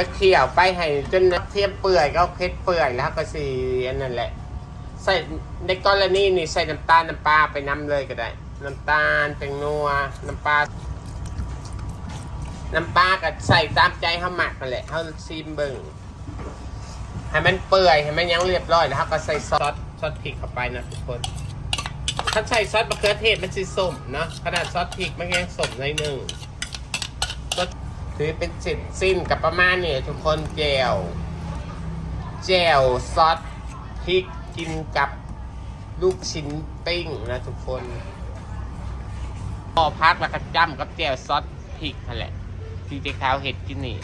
ก็เคี่ยวไปให้จนเทียมเปื่อยก็เพชรเปื่อยแล้วก็สีอันนั่นแหละ ใส่ในกรณีนี่ใส่น้ำตาลน้ำปลาไปน้ำเลยก็ได้ น้ำตาลเป็นนัวน้ำปลาน้ำปลาก็ใส่ตามใจเขาหมักนั่นแหละเขาซีมเบิ่งให้มันเปื่อยให้มันยังเรียบร้อยแล้วก็ใส่ซอสซอสพริกเข้าไปนะทุกคน ถ้าใส่ซอสมะเขือเทศมันจะส้มเนาะขนาดซอสพริกมันยังส้มในอยหนึ่ง ถือเป็นเสร็จสิ้นกับประมาณนี้ทุกคนแจวแจวซอสพริกกินกับลูกชิ้นปิ้งนะทุกคนพอพักแล้วก็จ้ำกับแจวซอสพริกนั่นแหละที่เจ๊ขาวเห็ดกินนี่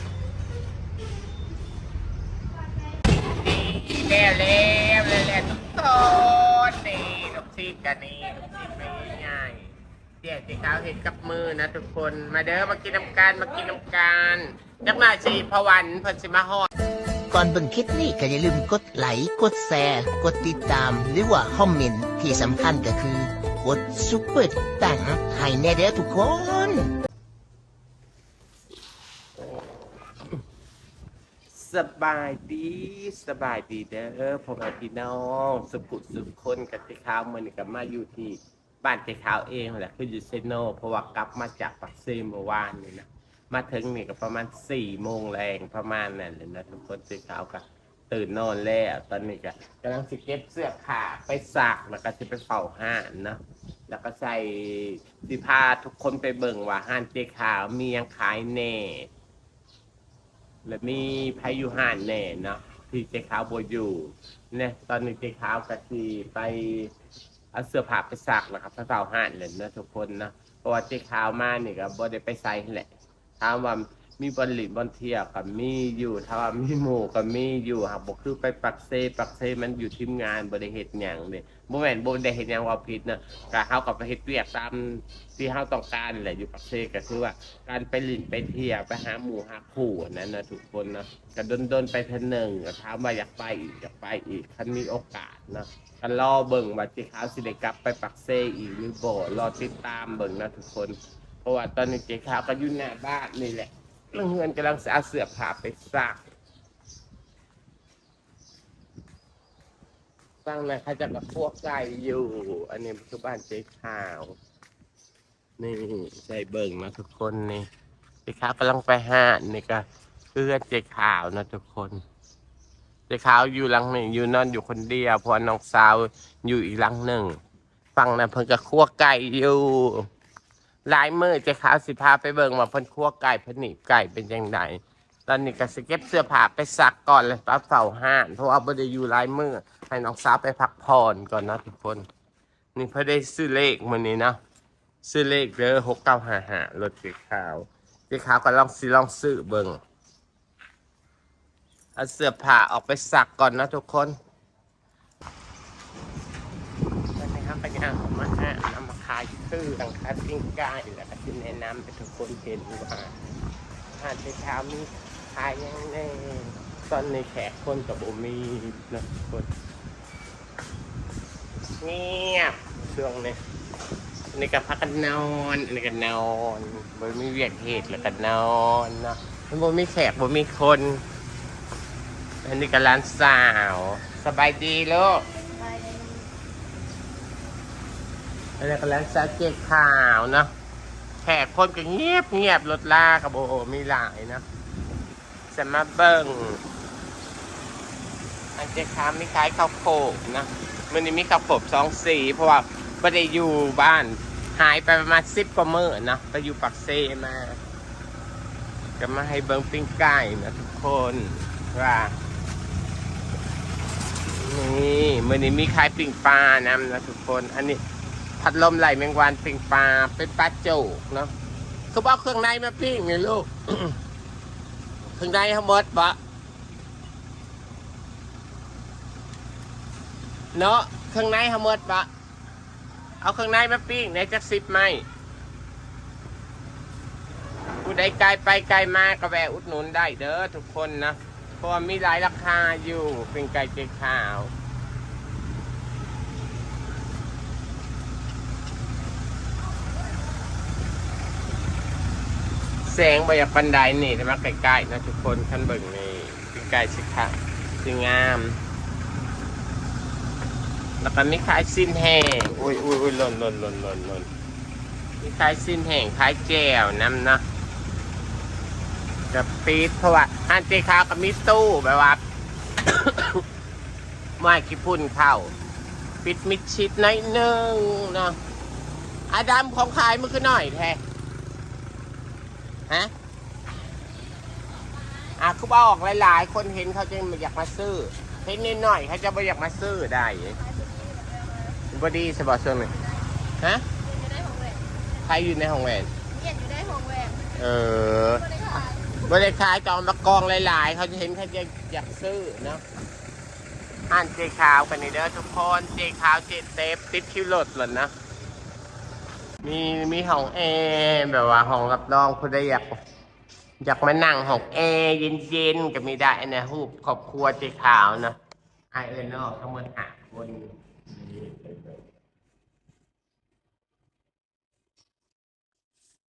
แล้วแล้วแล้วแล้วทุกคนนี่ลูกชิ้นกันนี่ลูกชิ้นไม่ง่าย ๆเจ๊เจ๊ขาวเห็ดกับมือนะทุกคน มาเด้อมากินน้ำกันมากินน้ำกันจักหน่อยสิพอวันเพิ่นสิมาฮอดก่อนเบิ่งคลิปนี้ก็อย่าลืมกดไลค์กดแชร์ กดติดตาม หรือว่าคอมเมนต์ที่สำคัญก็คือกดซุปเปอร์ตังให้แน่เด้อทุกคนสบายดีสบายดีเด้อพ่อแม่พี่น้องสุขุสุขคนกับเจ้ขาวมันนี่ก็มาอยู่ที่ บ้านเจ้ขาวเองแหละคืออยู่เซโนเพราะว่ากลับมาจากปักเซเมื่อวานนี่นะมาถึงนี่ก็ประมาณสี่โมงแรงประมาณนั้นเลยนะทุกคนเจ้ขาวก็ตื่นนอนแล้วตอนนี้ก็กำลังสิเก็บเสื้อผ้าไปซักแล้วก็จะไปเฝ้าห้านเนาะแล้วก็ใส่สิพาทุกคนไปเบิ่งว่าห้านเจ้ขาวมียังขายแน่และมีพายุห่านแน่เนาะที่เจ๊ขาวบอยู่เนี่ยตอนนี้เจ๊ขาวก็ทีไป เอาเสื้อผ้าไปซักนะครับพระเฝ้าห่านเลยนะทุกคนนะเพราะว่าที่ขาวมานี่ก็บ่ได้ไปใส่แหละถามว่า มีบอลหลินบอลเทียกับมีอยู่ถ้ามีหมู่กับมีอยู่หากบอกคือไปปักเซปักเซมันอยู่ทีมงานบ่ได้เฮ็ดหยังเด้บ่แม่นบ่ได้เฮ็ดหยังว่าผิดนะก็เฮาก็ไปเฮ็ดเวียกตามที่เฮาต้องการแหละอยู่ปักเซก็คือว่า การไปหลินไปเที่ยวไปหาหมู่หาคู่อันนั้นนะทุกคนนะก็ดนดนๆไปเทอหนึ่งก็ถามว่าอยากไปอีกอยากไปอีกคันมีโอกาสนะก็รอเบิ่งว่าจิขาสิได้กลับไปปักเซอีกหรือบ่รอติดตามเบิ่งนะทุกคนเพราะว่าตอนนี้เจ๊ขาวก็อยู่หน้าบ้านนี่แหละ เรื่องเงินกำลังเอาเสื้อผ้าไปซักฟังนะเขาจะกับพวกไก่อยู่ อันนี้คือบ้านเจ๊ขาว นี่ใส่เบิ่งนะทุกคนนี่เจ๊ขาวกำลังไปห้านนี่ก็เพื่อนเจ๊ขาวนะทุกคนเจ๊ขาวอยู่หลังหนึ่งอยู่นอนอยู่คนเดียวพราะน้องสาวอยู่อีกหลังหนึ่งฟังนะเพิ่นก็คั่วไก่อยู่ หลายมือเจ๊ขาวสิพาไปเบิ่งว่าเพิ่นคั่วไก่เพิ่นหนีบไก่เป็นยังไงตอนนี้ก็สเก็บเสื้อผ้าไปซักก่อนเลยป้าเฝ้าห้านเพราะว่าบ่ได้อยู่หลายมือให้น้องสาวไปพักผ่อนก่อนนะทุกคน นี่เพิ่นได้ซื้อเลขมื้อนี้นะซื้อเลขเด้อหกเก้าห้าห้ารถสีขาวสีขาวก็ลองสิลองซื้อเบิ่งเอาเสื้อผ้าออกไปซักก่อนนะทุกคนตอนนี้ครับก็ยังเอามาฮะนำมา ขายคือตังคาปิ้งไก่แล้วก็ที่แนะนำให้ทุกคนเห็นว่าอาหารสีขามีขายยังไงตอนในแขกคนกับโบมีนะคนเงียบช่วงนี้นนี้ก็พักกันนอนนนี้ก็นอนบ่มีเวียกเหตุแล้วก็นอนเนาะมันบ่มีแขกบ่มีคนอันนี้ก็ร้านสาว สบายดีลูก อันนี้ก็ร้านสาเจ๊ขาวนะแขกคนก็เงียบเงียบรถลากับโอ้โหมีหลายนะจะมาเบิ่งอันเจ๊ขามีขายข้าวโพดนะมันนี้มีข้าวโพดสองสีเพราะว่าไม่ได้อยู่บ้านหายไปประมาณสิบกว่ามื้อนะไปอยู่ปักเซมา ก็มาให้เบิ้งปิ้งไก่นะทุกคนว่านี่มื่อนี้มีขายปิ้งปลานำนะทุกคนอันนี้ พัดลมไหลแมงวันปิงปลาเป็นปลาโจกเนาะเขาบอกเครื่องในมาปิ้งไงลูกเครื่องในทั้งหมดปะเนาะเครื่องในทั้งหมดปะเอาเครื่องในมาปิ้งในจักสิบไหมผู้ใดไกลไปไกลมาก็แวะอุดหนุนได้เด้อทุกคนนะเพราะมีหลายราคาอยู่เป็นไก่เจ๊ขาว แสงบอยากปันไดนี่แต่มาใกล้ๆนะทุกคนขั้นเบิ่งนี่ใกล้ๆสิค่ะสิงาม แล้วก็มีขายสิ้นแห้งอุ้ยอุ้ยอุ้ยหล่นหล่นหล่นหล่นหล่นมีขายสิ้นแห้งขายแก้วน้ำนะกับปีดเพราะว่าอันเจคาวกับมีตู้แบบว่าไม่ขี้พุ่นเข้า ปิดมิดชิดหน่อยหนึงเนาะอาดำของขายมันคือหน่อยแท้ ฮะอะคือบอกหลาย ๆ คนเห็นเขาจะอยากมาซื้อเห็นนิดหน่อยเขาจะไม่อยากมาซื้อได้บอดีสบอส่วนหนึ่งฮะอยู่ได้ของแหวนใครอยู่ในห้องแหวนเย็นอยู่ได้ของแหวนเออก็เลยขายบริขายจองมากองหลาย ๆ เขาจะเห็นเขาจะอยากซื้อเนาะอ่านเจขาวกันนี่เด้อทุกคนเจขาวเจเซฟติดคิวรถหล่นนะ มีมีห้องแอร์แบบว่าห้องรับรองผู้ใดอยากอยากมานั่งห้องแอร์เย็นๆก็มีได้นะฮูบครอบครัวเจขาวนะไอเอิญนอกทั้งหมดหาคน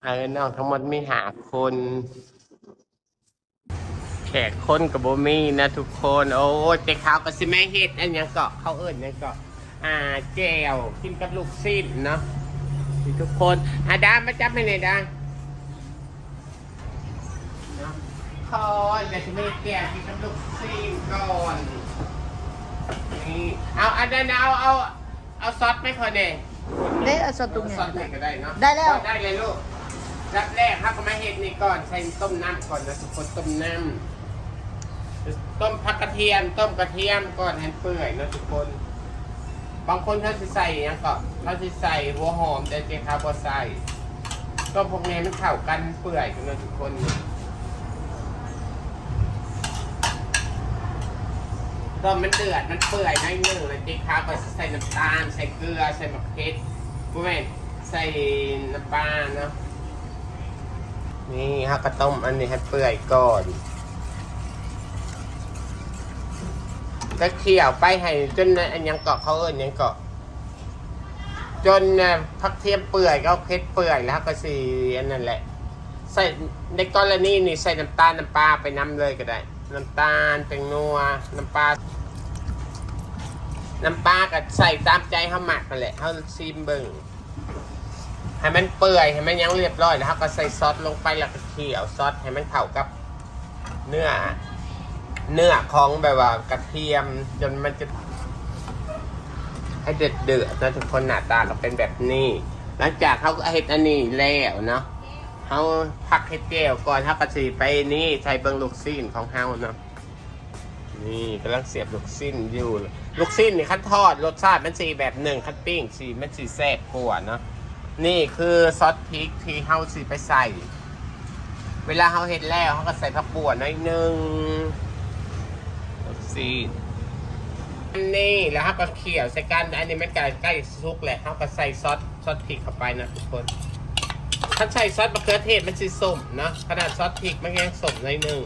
ไอเอิญนอกทั้งหมดมีหาคน แขกคนกับโบมี่นะทุกคน โอ้เจ๊ขาวกับซิแม่เฮ็ดอันยังเกาะเขาเอิญยังเกาะอ่าแจวกินกับลูกสิ้นเนาะ ทุกคนอะดามมาจับให้หน่อยดามเนาะคอนแต่ซิแม่แจวกินกับลูกสิ้นก่อนนี่เอาอันนั้นเอาเอาเอาซอสไหม่คอยเน่ได้เอาสตุงซอสไหนก็ได้เนาะได้แล้วได้เลยลูกรับแรกครับก็มาเฮ็ดนี่ก่อนใส่ต้มน้ำก่อนนะทุกคนต้มน้ำต้มผักกระเทียม ต้มกระเทียมก่อนให้เปื่อยนะทุกคน บางคนเขาจะใส่หยังก็เขาจะใส่หัวหอมแต่เจ๊ขาวบ่ใส่ต้มพวกนี้มันเข้ากันเปื่อยกันนะทุกคนต้มมันเดือดมันเปื่อยได้หนึ่งเลยเจ๊ขาวก็ใส่น้ำตาลใส่เกลือใส่มะเขือผู้แม่นใส่น้ำปลาเนาะนี่ฮะก็ต้มอันนี้ให้เปื่อยก่อน ก็เคี่ยวไปให้จนอันยังเกาะเขาเอิญยังเกาะจนพักเทียมเปื่อยก็เพชรเปื่อยแล้วก็สีอันนั่นแหละ ใส่ในกรณีนี่ใส่น้ำตาลน้ำปลาไปน้ำเลยก็ได้ น้ำตาลเป็นนัวน้ำปลาน้ำปลาก็ใส่ตามใจเขาหมักนั่นแหละเขาซีมเบิ่งให้มันเปื่อยให้มันยังเรียบร้อยแล้วเขาก็ใส่ซอสลงไปแล้วก็เคี่ยวซอสให้มันเข้ากับเนื้อ เนื้อของแบบว่ากระเทียมจนมันจะ ให้เดือดเดือดนะทุกคนหน้าตาเราเป็นแบบนี้ หลังจากเขาเห็ดอันนี้แล้วเนาะเขาพักให้เจียวก่อนเขากระสีไปนี่ใช้เบิงลูกสิ้นของเฮาเนาะนี่กำลังเสียบลูกสิ้นอยู่ ลูกสิ้นนี่ขั้นทอดรสชาติมันสีแบบหนึ่งขั้นปิ้งสีมันสีแซ่บกว่าเนาะนี่คือซอสพริกที่เฮาสีไปใส่ เวลาเขาเห็ดแล้วเขาก็ใส่ผักบัวหน่อยหนึง ซีนอันนี้แล้วเขาก็เขี่ยวใส่กันอันนี้มันใกล้ใกล้ซุกแหละเขาก็ใส่ซอสซอสพริกเข้าไปนะทุกคนถ้าใส่ซอสมะเขือเทศมันจะส้มนะขนาดซอสพริกมันยังส้มในหนึ่ง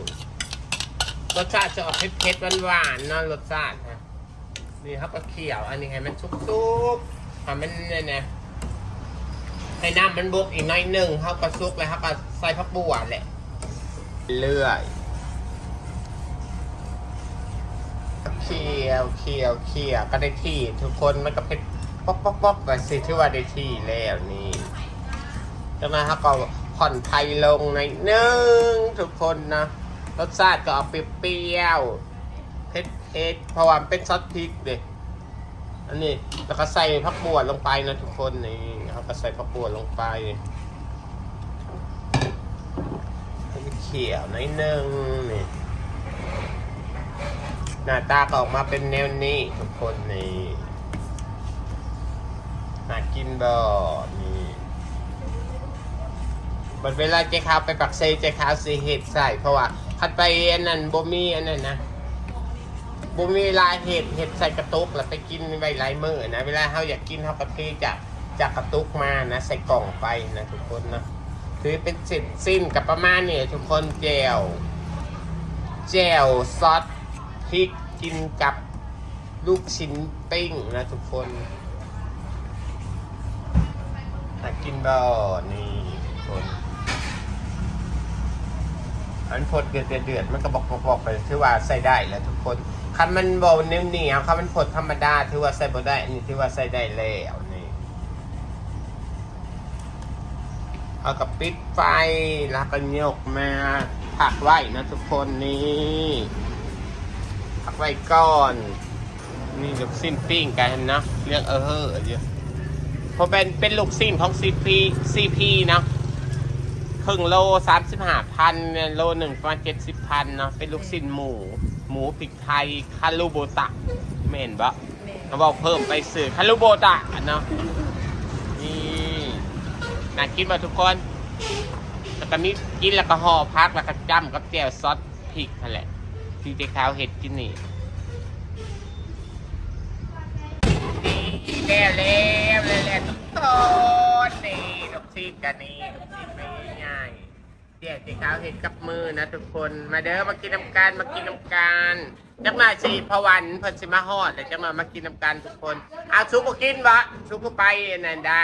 รสชาติจะออกเผ็ดๆหวานๆนะรสชาตินะนี่เขาก็เขี่ยว อันนี้ให้มันซุกๆทำมันเนี่ยนะให้น้ำมันบกอีกน้อยหนึ่งเขาก็ซุกแล้วเขาก็ใส่ผักบัวแหละเรื่อย เคี่ยวเคี่ยวเคี่ยวก็ได้ที่ ทุกคนมันก็เป็นป๊อกป๊อกป๊อกสิที่ว่าได้ที่แล้วนี่จากนั้นเขาก็ผ่อนไทยลงในหนึ่งทุกคนนะรสชาติก็ออกเปรี้ยวเผ็ดเผ็ดเพราะว่ามันเป็นซอสพริกเด็อันนี้แล้วก็ใส่ผักบัวลงไปนะทุกคนนี่เขาก็ใส่ผักบัวลงไปเคี่ยวในหนึ่งนี่ หน้าตาก็ออกมาเป็นแนวนี้ทุกคนนี่น่ากินบ่นี่บัดเวลาเจ๊ขาวไปปักเซเจ๊ขาวสีเห็ดใส่เพราะว่าคัดไปอันนั้นบ่มีอันนั้นนะบ่มีลายเห็ดเห็ดใส่กระตุกแล้วไปกินไว้หลายมือนะเวลาเฮาอยากกินเฮาก็เทจากจากกระตุกมานะ ใส่กล่องไปนะทุกคนนะคือเป็นเสร็จสิ้นกับประมาณนี้ทุกคนแจวแจวซอส พริกกินกับลูกชิ้นปิ้งนะทุกคนมากินบ่อนี่ทุกคนอันพดเดือดเดือดมันก็บอกบอกไปถือว่าใส่ได้แล้วทุกคนคันมันบอเนื้อเหนียวคันมันพดธรรมดาถือว่าใส่บ่ได้อันนี้ถือว่าใส่ได้แล้วนี่เอากับปิดไฟแล้วก็ยกมาผักไว้นะทุกคนนี่ ผักไว้ก่อน นี่ลูกสิ้นปิ้งกันเนาะเรื่องเออเฮ้อเยอะเพราะเป็นเป็นลูกสิ้นของซีพีซีพีเนาะครึ่งโลสามสิบห้าพันโลหนึ่งประมาณเจ็ดสิบพันเนาะเป็นลูกชิ้นหมู หมูพริกไทยคารูโบตะเมนบะแม่เขาบอกเพิ่มไปสื่อคารูโบตะเนาะนี่น่ากินมาทุกคนแล้วก็มีกินแล้วก็ห่อพักแล้วก็จ้ำกับแจ่วซอสพริกนั่นแหละ ที่เจ๊ขาวเห็ดกินนี่นี่แล้วแล้วแล้วทุกคนนี่ลูกชิ้นกันนี่ลูกชิ้นไม่ง่ายเดี๋ยวเจ๊ขาวเห็นกับมือนะทุกคนมาเด้อมากินน้ำกันมากินน้ำกันจักมาสีพวันเพิ่นสิมาฮอดแล้วจักมามากินน้ำกันทุกคนเอาซุปก็กินบะซุปก็ไปนั่นดา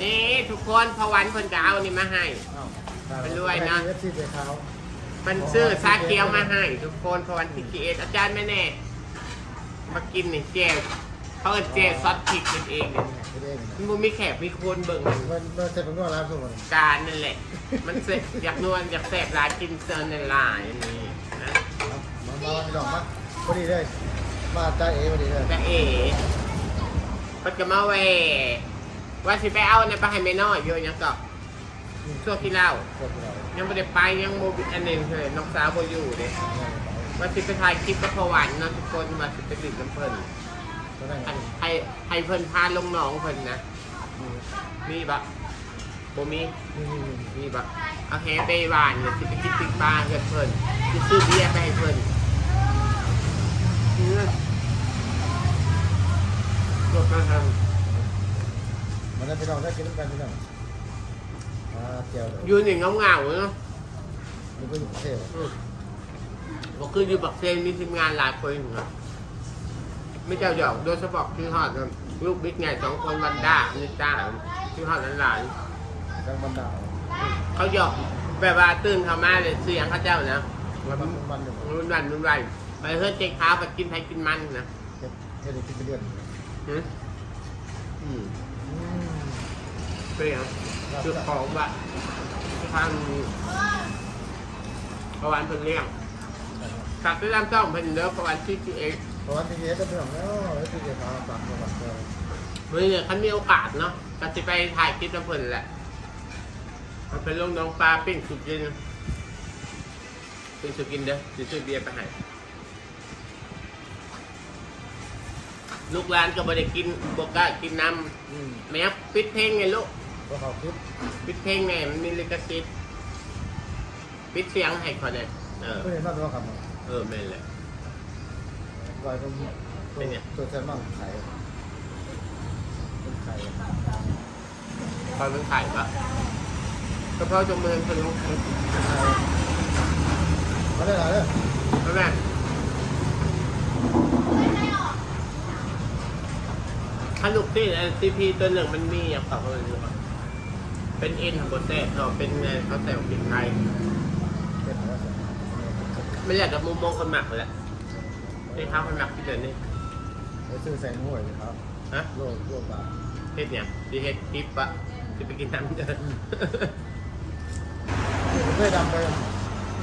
นี่ทุกคนพวันเพิ่นจะเอานี่มาให้เป็นรวยนะ เอฟซีเจ๊ขาวมันซื้อซาเกียวมาให้ทุกคนพะวันที่กีเอสอาจารย์แม่แน่ มากินนี่เจลเขาเอาเจลซอสพริกเป็นเองเนี่ยไม่ได้มันบ่มีแขกมีคนเบิ่งมันมันมันจะเป็นว่าร้านทุกคนการนั่นแหละ มันเสร็จอยากนวลอยากแสบร้านกินเซิร์นในลายอันนี้นะมามาวันดอกมาพอดีเลยมาจ้าเอ๋พอดีเลยแต่เอ๋มันก็มาแหวว่าสิไปเอาในยไปให้แม่น้อยอยู่ยังก็ช่วงที่เล่าพวกเรา ยังไม่ได้ไปยังโมบิอันหนึงเลยน้องสาวโมอยู่เลยว่าสิไปถ่ายคลิปกับพอหวันเนาะทุกคนมาสิไปดื่มน้ำเพลินตอนนั้นให้ให้ให้เพิ่นพาลงหนองเพิ่นนะมีบะโบมีนี่นี่นี่มีบะเอาแฮไปหวานเนี่ยสิไปกินปิกปลาเพิ่นเพิ่นสิซื้อเบียร์ไปให้เพิ่นอืมรถมาทมันได้ไปลองได้กินกันที่นั่ นมาเจียวเลยำอยู่หนึ่งเงาๆเนาะมันก็อยู่เที่ยวอืมบอกคืออยู่บักเซนมีทีมงานหลายคนอยู่ครับไม่เจ้าหยอกโดยเฉพาะที่ฮอดนะลูกบิ๊กไงสองคนวันด้านี่จ้าที่ฮอดหลานๆจังบันดาวเขาหยอกแบบว่าตื่นเขามาเลยเสียงเขาเจ้านะมันมันมันอยู่รุนรันรุนรันไปเฮ้ยเจ๊ขาวไปกินไทยกินมันนะเฮ็ดเฮ็ดกินเดือนหืมอืมอืม เปรี้ยว คือของบะทางประวันเพิ่งเลี้ยงกลับไปรำจ้องเพิ่นเด้อประวันที่ที่เองเพราะว่าที่เฮ็ดก็เป็นของแล้วเอฟซีเจ๊ขาวฝากมาฝากเจอเมื่อเนี่ยคันมีโอกาสเนาะก็จะไปถ่ายคลิปกับเพิ่นแหละมันเป็นลงน้องปลาปิ้งสุกินปิ้งสุกินเด้อจะซื้อเบียร์ไปให้ลูกหลานก็ไม่ได้กินบกล้ากินน้ำอืมแม่ปิดเพลงไงลูก ก็เขาคลิปปิดเพลงไงมันมีลิขสิทธิ์ปิดเสียงให้เขาเนี่ยเออ ก็เห็นว่าตัวขับมาเออไม่นแหละ ลอยตรงเป็นไง ตัวแซมมั่งไข่เป็นไข่พอมันถ่ายปะก็เพราะจงมือคนลงมาได้หลายเลยแล้วแม่ถ้าลูกที่ซีพีตัวหนึ่งมันมีอย่างต่อเลยลูกอะ เป็นเอ็นของบนแต้เนาะเป็นไงเขาแต่งผิดไทยเป็นอะไรไม่อยากกับมุมมองคนหมักเลยแหละนี่ครับคนหมักที่เดินนี่ไปซื้อใส่หน่วยครับฮะโลกโลกบาทเฮ็ดเนี่ยที่เฮ็ดคลิปอะจะไปกินน้ำเดินผมเคยดำไป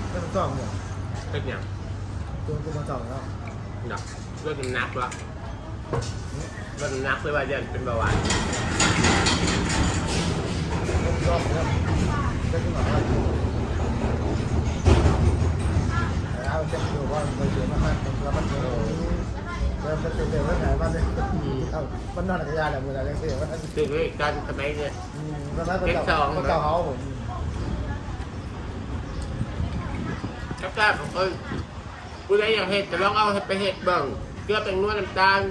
ไม่ต้องจ้องเนี่ยเฮ็ดเนี่ยตัวตัวมาจ้องแล้วเนาะลดน้ำหนักละลดน้ำหนักเลยว่าจะเป็นเบาหวาน ต้องจ้องเนี่ยได้ขึ้นมาว่าเอาเช็คดูว่ามันเยอนเยอะแล้วมันเป็นเดือนแล้วไหนบ้างนี่ยานนอนอักยาแหละมืออะไรเสียวว่านคือด้วยกันสมัยเนี่ยมแล้วนั้นก็เจ้าก็เจ้าเขาผมก็กล้าของเอ้ยผู้ใดอยากเฮ็ดจะลองเอาไปเฮ็ดเบิ่งเกลือเป็นนวดน้ำตาล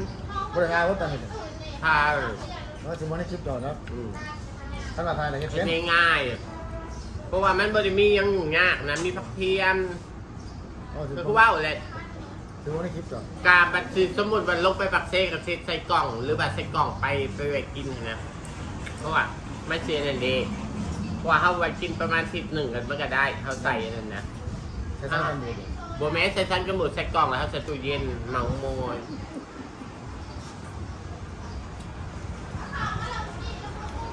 บริการว่าต่างกันทาว่าจะมาในคลิปก่อนะ อืมท่านประธานอะไรเงี้ยเฮ็ดเช่นง่ายๆเพราะว่ามันบ่ได้มีหยังยุ่งยากนะมีผักเทียมอ๋อถือก็คือว่าวแหละถือว่าในคลิปก่อนการบัตรสิสมมุติว่าลงไปปักเซกับเซใส่กล่อง หรือบัตรใส่กล่องไปไปไว้กินนะเพราะว่าไม่เสียนั่นเองว่าเขาไว้กินประมาณสิบหนึ่งกันมันก็ได้เขาใส่นั่นนะใช้ท่ากันดีโบแม้ใส่ชั้นกระหมุดใส่กล่องแล้วเขาใส่ตู้เย็นเมาโมย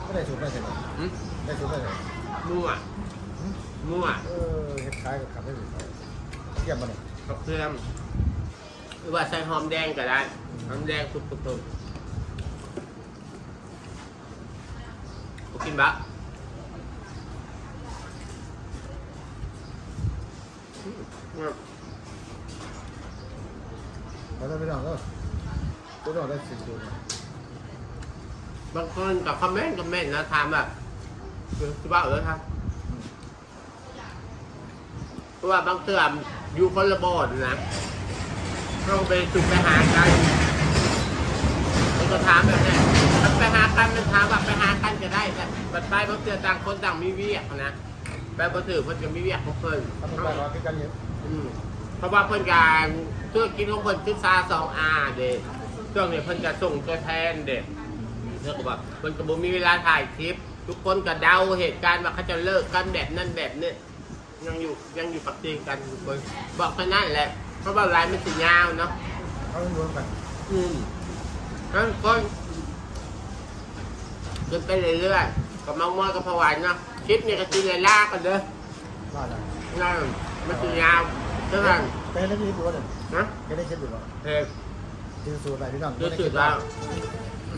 ไม่ได้สูตรไม่ใช่หรอหึได้สูตรไม่ใช่มั่วมั่วเออเห็ดคล้ายกับขับได้สูตรเทียมมาเลยกับเครื่องหรือว่าใส่หอมแดงก็ได้หอมแดงทุบๆๆโอกินบะแล้วถ้าไม่ลองก็ตัวลองได้สี่สูตร บางคนกับคอมเมนต์คอมเมนต์นะถามแบบคือว่าเออครับเพราะว่าบางเตือมอยู่คนละบอดนะต้องไปสุกไปหากันมันก็ถามแบบนี้มันไปหากันมันถามว่าไปหากันก็ได้แต่บัดไปบางเตือต่างคนต่างมีเวียกนะไปบ่ถือเพิ่นก็มีเวียกของเพิ่นทำไปรอที่กันเยอะอืมเพราะว่าเพิ่นการธุรกิจของเพิ่นคือซาสองอาเด็ช่วงนี้เพิ่นจะส่งตัวแทนเด็ก เรียกว่าเพิ่นก็บ่มีเวลาถ่ายคลิป ทุกคนก็เดาเหตุการณ์ว่าเขาจะเลิกกันแบบนั้นแบบนี้ยังอยู่ยังอยู่ปักตีกันทุกคนบอกแค่นั้นแหละ เพราะว่าไลน์มันสิยาวเนาะเขาต้องรวมกันอืมนั้นก็เดินไปเรื่อยๆกับมังมอยกับพะวันเนาะคลิปนี้ก็ตีเลยลากกันเด้อรอดแล้วนั่นมันสิยาวเท่านั้นไปได้ที่ตัวหนึ่งนะไปได้เช็ดอยู่ว่าเฮ้ยที่สูตรอะไรพี่น้อง รู้สึกแล้ว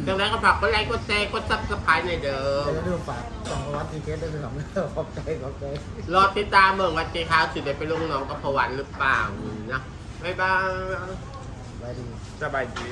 ดังนั้นก็ฝากกดไลค์กดแชร์กดซับสไครต์หน่อยเด้อจะได้ฝากสองวัดที่เคสได้พี่น้องขอบใจขอบใจ รอติดตามเบิ่งว่าเจ๊ขาวสุดได้ไปลงหน้องกับผวันหรือเปล่านะบ๊ายบายไว้ดี สบายดี